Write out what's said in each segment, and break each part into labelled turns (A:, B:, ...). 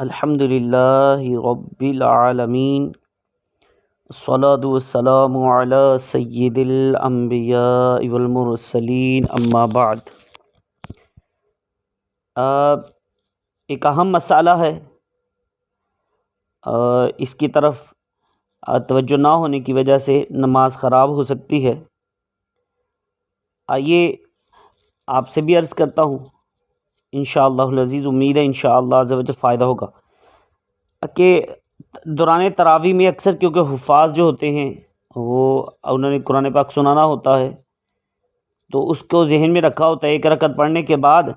A: अल्हम्दुलिल्लाह रब्बिल आलमीन। सलातु वस्सलामु अला सय्यिदिल अंबिया वल मुरसलीन, अम्मा बाद। एक अहम मसाला है। इसकी तरफ़ तवज्जो ना होने की वजह से नमाज़ ख़राब हो सकती है। आइए आपसे भी अर्ज़ करता हूँ इन अज़ीज़ उम्मीद है इन शज़ फ़ायदा होगा। कि दौरान तरावी में अक्सर क्योंकि हफाज जो होते हैं वो उन्होंने कुरान पाक सुनाना होता है तो उसको जहन में रखा होता है एक रकत पढ़ने के बाद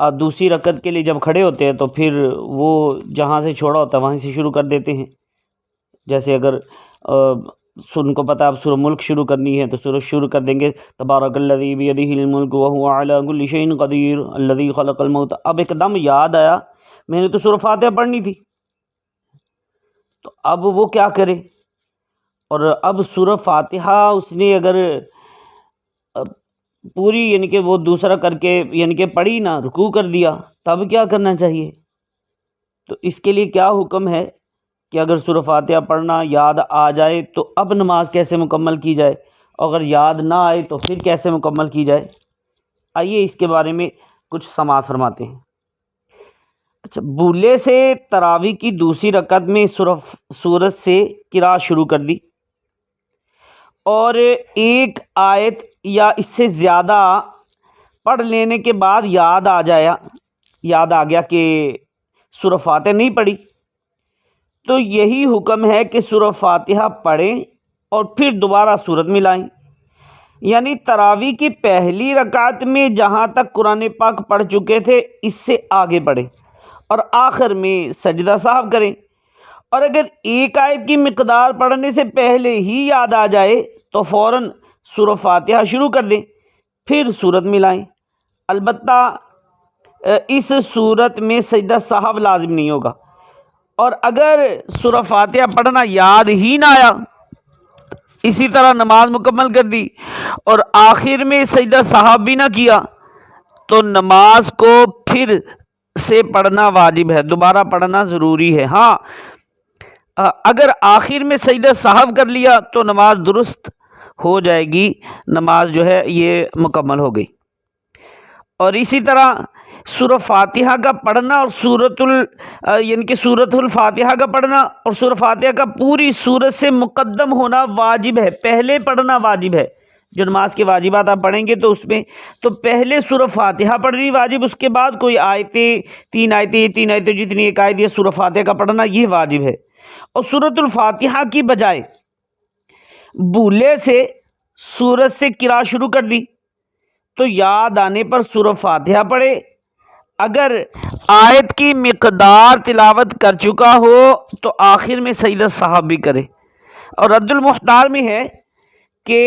A: आ, दूसरी रकत के लिए जब खड़े होते हैं तो फिर वो जहाँ से छोड़ा होता है वहीं से शुरू कर देते हैं। जैसे अगर उनको पता अब सुर मुल्क शुरू करनी है तो सुर शुरू कर देंगे। तबारकल्लमुल्क वहलाशैन कदीर अल्लदी अब एकदम याद आया, मैंने तो सुर फातिहा पढ़नी थी। तो अब वो क्या करे? और अब सुर फातिहा उसने अगर पूरी यानी कि वो दूसरा करके यानी कि पढ़ी ना, रुकू कर दिया, तब क्या करना चाहिए? तो इसके लिए क्या हुक्म है? कि अगर सुर फातिहा पढ़ना याद आ जाए तो अब नमाज़ कैसे मुकम्मल की जाए? अगर याद ना आए तो फिर कैसे मुकम्मल की जाए? आइए इसके बारे में कुछ समात फरमाते हैं। अच्छा बूले से तरावी की दूसरी रकत में सुरफ सूरत से किरा शुरू कर दी। और एक आयत या इससे ज़्यादा पढ़ लेने के बाद याद आ जाया। याद आ गया कि सुर फातिहा नहीं पढ़ी। तो यही हुक्म है कि सुर फातिहा पढ़ें और फिर दोबारा सूरत मिलाएँ। यानी तरावी की पहली रकात में जहाँ तक कुरान पाक पढ़ चुके थे, इससे आगे पढ़ें और आखिर में सजदा साहब करें। और अगर एक आयत की मकदार पढ़ने से पहले ही याद आ जाए तो फ़ौर सुर फातिहा शुरू कर दें, फिर सूरत मिलाएँ। अलबत्ता इस सूरत में सजदा साहब लाजम नहीं होगा। और अगर सुर फातिहा पढ़ना याद ही ना आया, इसी तरह नमाज़ मुकम्मल कर दी और आखिर में सजदा साहब भी ना किया तो नमाज़ को फिर से पढ़ना वाजिब है, दोबारा पढ़ना ज़रूरी है। हाँ अगर आखिर में सजदा साहब कर लिया तो नमाज़ दुरुस्त हो जाएगी, नमाज़ जो है ये मुकम्मल हो गई। और इसी तरह सूर फातिहा का पढ़ना और सूरतुल यानी कि सूरतुल फातिहा का पढ़ना और सूर फातिहा का पूरी सूरत से मुकदम होना वाजिब है। पहले पढ़ना वाजिब है। जो नमाज़ के वाजिबात आप पढ़ेंगे तो उसमें तो पहले सूर फातिहा पढ़नी वाजिब, उसके बाद कोई आयतें, तीन आयतें तीन आयतें जितनी एक आयत या सूर फातिहा का पढ़ना, ये वाजिब है। और सूरतुल फातिहा की बजाय बूले से सूरत से किरा शुरू कर दी। तो याद आने पर सूर फातिहा पढ़े अगर आयत की मकदार तिलावत कर चुका हो तो आखिर में सईद साहब भी करे। और रद्दुल मुख्तार में है कि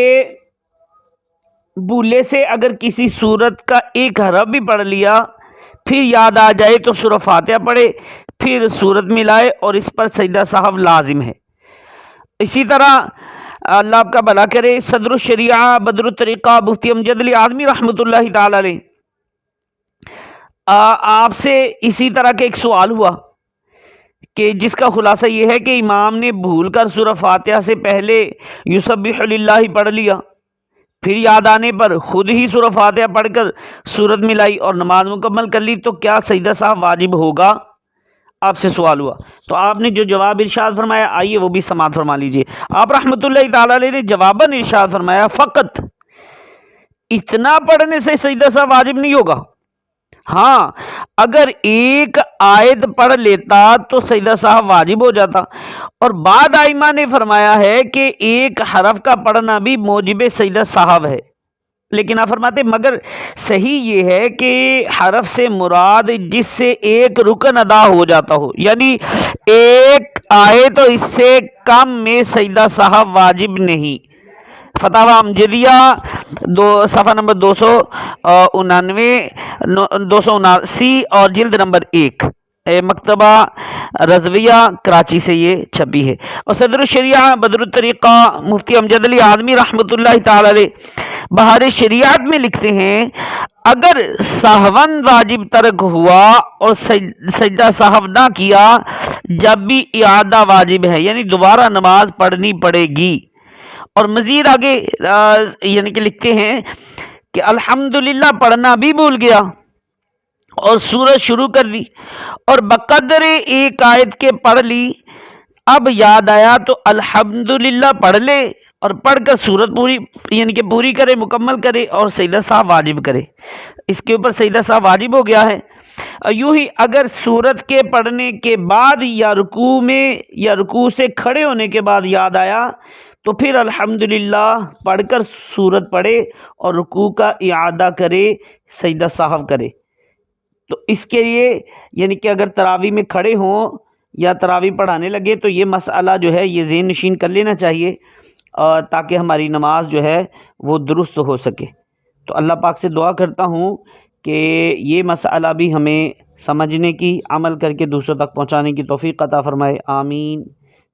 A: बूले से अगर किसी सूरत का एक हरफ भी पढ़ लिया, फिर याद आ जाए तो सुर फातिहा पढ़े, फिर सूरत मिलाए और इस पर सजदा साहब लाजिम है। इसी तरह अल्लाह आपका भला करे सदरशरिया बदरतरीक़ा, मुफ्ती अमजदली आदमी रहमत आपसे इसी तरह का एक सवाल हुआ कि जिसका खुलासा ये है कि इमाम ने भूल कर सुर फातिहा से पहले यूसबिल्ला पढ़ लिया। फिर याद आने पर ख़ुद ही सुर फातिहा पढ़कर सूरत मिलाई और नमाज़ मुकम्मल कर ली तो क्या सईदा साहब वाजिब होगा? आपसे सवाल हुआ। तो आपने जो जवाब इरशाद फरमाया, आइए वो भी समात फरमा लीजिए। आप रहमतुल्लाह ताला ने जवाबन इरशाद फरमाया, फ़कत इतना पढ़ने से सईदा साहब वाजिब नहीं होगा। हाँ अगर एक आयत पढ़ लेता तो सईदा साहब वाजिब हो जाता। और बाद आइमा ने फरमाया है कि एक हरफ का पढ़ना भी मोजिब सईदा साहब है। लेकिन आप फरमाते, मगर सही ये है कि हरफ से मुराद जिससे एक रुकन अदा हो जाता हो, यानी एक आए तो इससे कम में सईदा साहब वाजिब नहीं। फतावा अमजदिया, दो, सफ़ा नंबर दो सौ उनानवे दो सौ उनासी और जिल्द नंबर एक। मकतबा, रजविया, कराची से ये छपी है। और सदर शरिया बदरुतरीक़ा मुफ्ती अमजद अली आदमी रहमतुल्लाह ताला बहार शरियात में लिखते हैं, अगर साहवन वाजिब तर्क हुआ और सजदा साहब ना किया, जब भी इयादा वाजिब है, यानी दोबारा नमाज़ पढ़नी पड़ेगी। और मज़ीद आगे यानी कि लिखते हैं कि अल्हम्दुलिल्लाह पढ़ना भी भूल गया और सूरज शुरू कर दी और बकदर एक आयत के पढ़ ली। अब याद आया तो अल्हम्दुलिल्लाह पढ़ ले और पढ़कर सूरत पूरी, यानी कि पूरी करे, मुकम्मल करे और सैदा साहब वाजिब करे। इसके ऊपर सैदा साहब वाजिब हो गया है। यूँ ही अगर सूरत के पढ़ने के बाद या रुकू में, या रुकू से खड़े होने के बाद याद आया तो फिर अल्हम्दुलिल्लाह पढ़कर सूरत पढ़े और रुकू का इआदा करे सजदा साहब करे। तो इसके लिए यानी कि अगर तरावी में खड़े हों या तरावी पढ़ाने लगे तो ये मसला जो है ये जेन नशीन कर लेना चाहिए अ, ताकि हमारी नमाज़ जो है वो दुरुस्त हो सके। तो अल्लाह पाक से दुआ करता हूँ कि ये मसला भी हमें समझने की अमल करके दूसरों तक पहुँचाने की तौफ़ी अता फ़रमाए आमीन।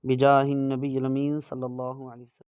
A: बिजाहिन नबी अलमीन सल्लल्लाहु अलैहि